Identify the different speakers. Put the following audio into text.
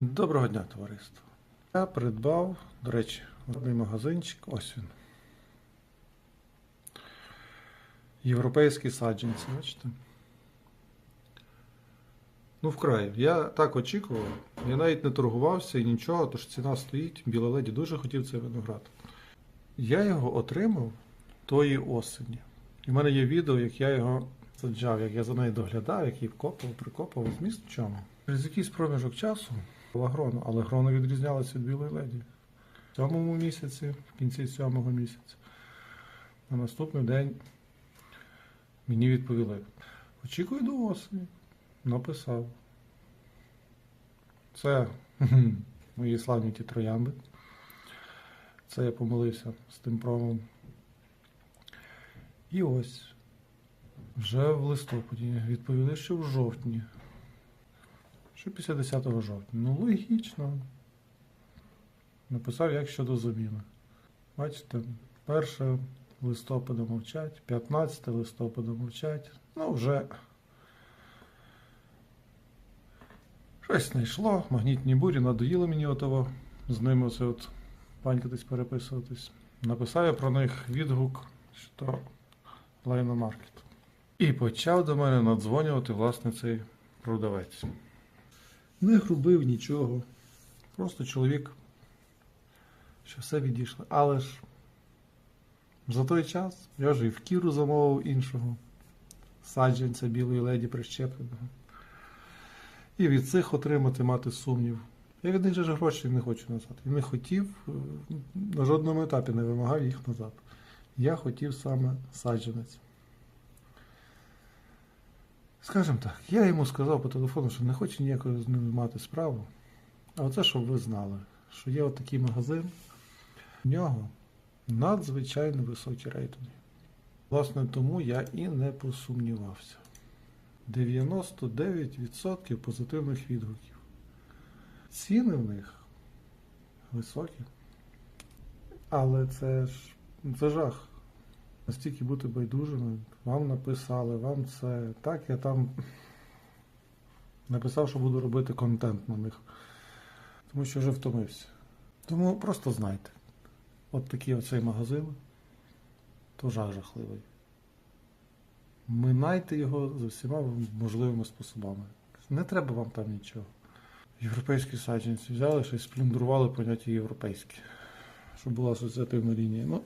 Speaker 1: Доброго дня, товариство. Я придбав, до речі, одний магазинчик. Ось він. Європейські саджанці, бачите? Ну, вкрай. Я так очікував. Я навіть не торгувався і нічого, тож ціна стоїть. Біла леді дуже хотів цей виноград. Я його отримав тої осені. І в мене є відео, як я його саджав, як я за нею доглядав, як її вкопав, прикопав. Зміст в чому? Через якийсь проміжок часу грона, але грона відрізнялася від білої леді. В сьомому місяці, в кінці сьомого місяця. На наступний день мені відповіли. Очікую до осені. Написав. Це мої славні ті троянди. Це я помилився з тим промом. І ось. Вже в листопаді відповіли, що в жовтні. Що після 10 жовтня. Ну, логічно. Написав, як щодо заміни. Бачите, 1 листопада мовчать, 15 листопада мовчать. Ну, вже щось не йшло, магнітні бурі, надоїло мені отого з ними оце от панькатись, переписуватись. Написав я про них відгук, що лайномаркет. І почав до мене надзвонювати власне цей продавець. Не грубив нічого. Просто чоловік, що все відійшло. Але ж за той час я вже і в кіру замовив іншого саджанця білої леді прищепленого. І від цих отримати мати сумнів. Я від них же ж гроші не хочу назад. І не хотів, е, на жодному етапі не вимагав їх назад. Я хотів саме саджанець. Скажімо так, я йому сказав по телефону, що не хочу ніякої з ним мати справу. А оце, щоб ви знали, що є отакий магазин, в нього надзвичайно високі рейтинги. Власне, тому я і не посумнівався. 99% позитивних відгуків. Ціни в них високі. Але це ж це жах. Настільки бути байдужими, вам написали, вам це. Так, я там написав, що буду робити контент на них. Тому що вже втомився. Тому просто знайте. От такий оцей магазин, то жах жахливий. Минайте його за всіма можливими способами. Не треба вам там нічого. Європейські саджанці взяли щось сплюндрували поняття європейське, щоб була асоціативна лінія. Ну,